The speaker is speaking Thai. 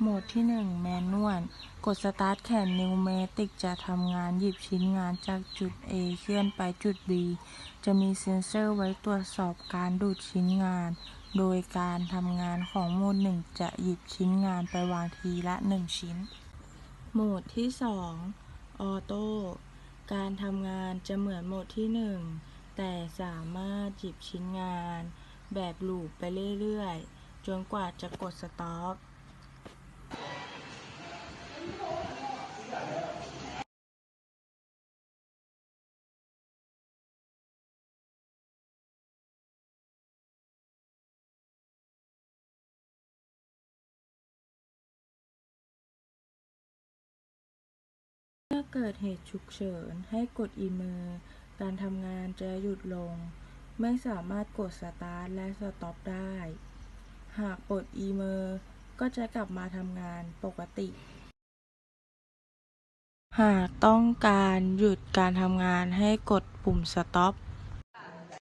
โหมดที่ 1 แมนนวลกดสตาร์ทแขนนิวเมติกจะทำงานหยิบชิ้นงานจากจุด A เคลื่อนไปจุด B จะมีเซ็นเซอร์ไว้ตรวจสอบการดูดชิ้นงาน โดยการทำงานของโหมด 1 จะหยิบชิ้นงานไปวางทีละ 1 ชิ้น โหมดที่ 2 ออโต้การทำงานจะเหมือนโหมดที่ 1 แต่สามารถหยิบชิ้นงาน แบบลูปไปเรื่อยๆ จนกว่าจะกดสต็อปเมื่อเกิดเหตุฉุกเฉินให้กดอีเมลการทำงานจะหยุดลง ไม่สามารถกดสตาร์ทและสต็อปได้ หากปลดอีเมอร์ก็จะกลับมาทำงานปกติ หากต้องการหยุดการทำงานให้กดปุ่มสต็อป